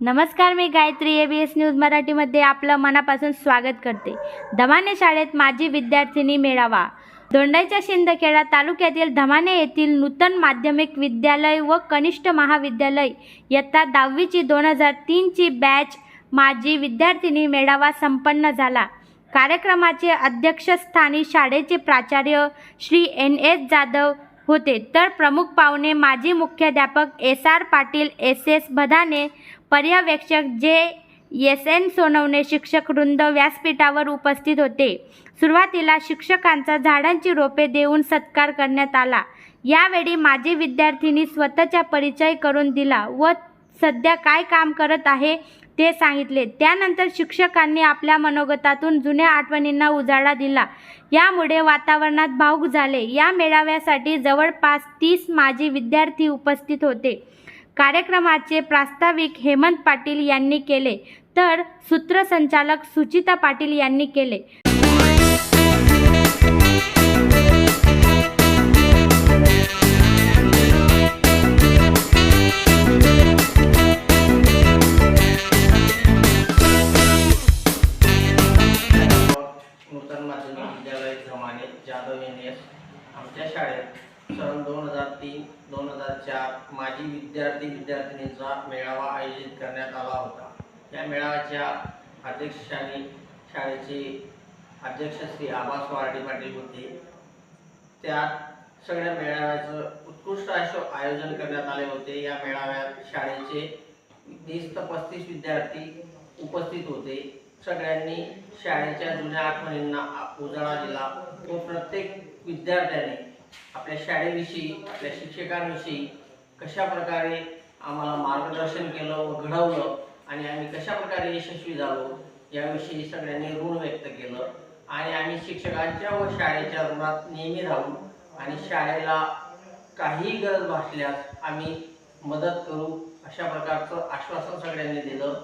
नमस्कार मी Gayatri A B S news मराठीमध्ये आपलं मनापासून स्वागत करते. धमाने शाळेत माजी विद्यार्थिनी मेळावा. दोंडाईच्या शिंदखेडा तालुक्यातील धमाने येथील नूतन माध्यमिक विद्यालय व कनिष्ठ महाविद्यालय इयत्ता दहावीची दोन हजार तीनची बॅच माजी विद्यार्थिनी मेळावा संपन्न झाला. कार्यक्रमाचे अध्यक्षस्थानी शाळेचे प्राचार्य श्री एन एस जाधव होते. तर प्रमुख पाहुणे माजी मुख्याध्यापक S R Patil S S Bhadane पर्यवेक्षक जे एस एन सोनवणे शिक्षक वृंद व्यासपीठावर उपस्थित होते. सुरुवातीला शिक्षकांचा झाडांची रोपे देऊन सत्कार करण्यात आला. यावेळी माजी विद्यार्थिनी स्वतःचा परिचय करून दिला व सध्या काय काम करत आहे ते सांगितले. त्यानंतर शिक्षकांनी आपल्या मनोगतातून जुन्या आठवणींना उजाळा दिला. यामुळे वातावरणात भाऊक झाले. या मेळाव्यासाठी जवळपास तीस माजी विद्यार्थी उपस्थित होते. कार्यक्रमाचे प्रास्ताविक हेमंत पाटील यांनी केले. तर सूत्रसंचालक सुचिता पाटील यांनी केले. जाधव एन एस आमच्या शाळेत सन दोन हजार तीन दोन हजार चार माजी विद्यार्थी विद्यार्थिनींचा मेळावा आयोजित करण्यात आला होता. या मेळाव्याच्या अध्यक्षांनी शाळेचे अध्यक्ष श्री आबास वारडे पाटील होते. त्यात सगळ्या मेळाव्याचं उत्कृष्ट असं आयोजन करण्यात आले होते. या मेळाव्यात शाळेचे वीस ते पस्तीस विद्यार्थी उपस्थित होते. सगळ्यांनी शाळेच्या जुन्या आठवणींना उजाळा दिला. व प्रत्येक विद्यार्थ्याने आपल्या शाळेविषयी आपल्या शिक्षकांविषयी कशा प्रकारे आम्हाला मार्गदर्शन केलं व घडवलं आणि आम्ही कशा प्रकारे यशस्वी झालो याविषयी सगळ्यांनी ऋण व्यक्त केलं. आणि आम्ही शिक्षकांच्या व शाळेच्या ऋणात नेहमी राहू आणि शाळेला काही गरज भासल्यास आम्ही मदत करू अशा प्रकारचं आश्वासन सगळ्यांनी दिलं.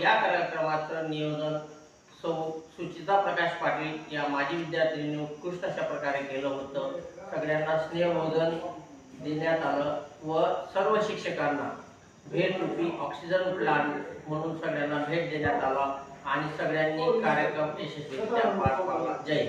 या कार्यक्रमाचं नियोजन सौ सुचिता प्रकाश पाटील या माजी विद्यार्थिनींनी उत्कृष्ट अशा प्रकारे केलं होतं. सगळ्यांना स्नेहभोजन देण्यात आलं व सर्व शिक्षकांना भेट ऑक्सिजन प्लांट म्हणून सगळ्यांना भेट देण्यात आला आणि सगळ्यांनी कार्यक्रम यशस्वीरित्या पार पाडला. जय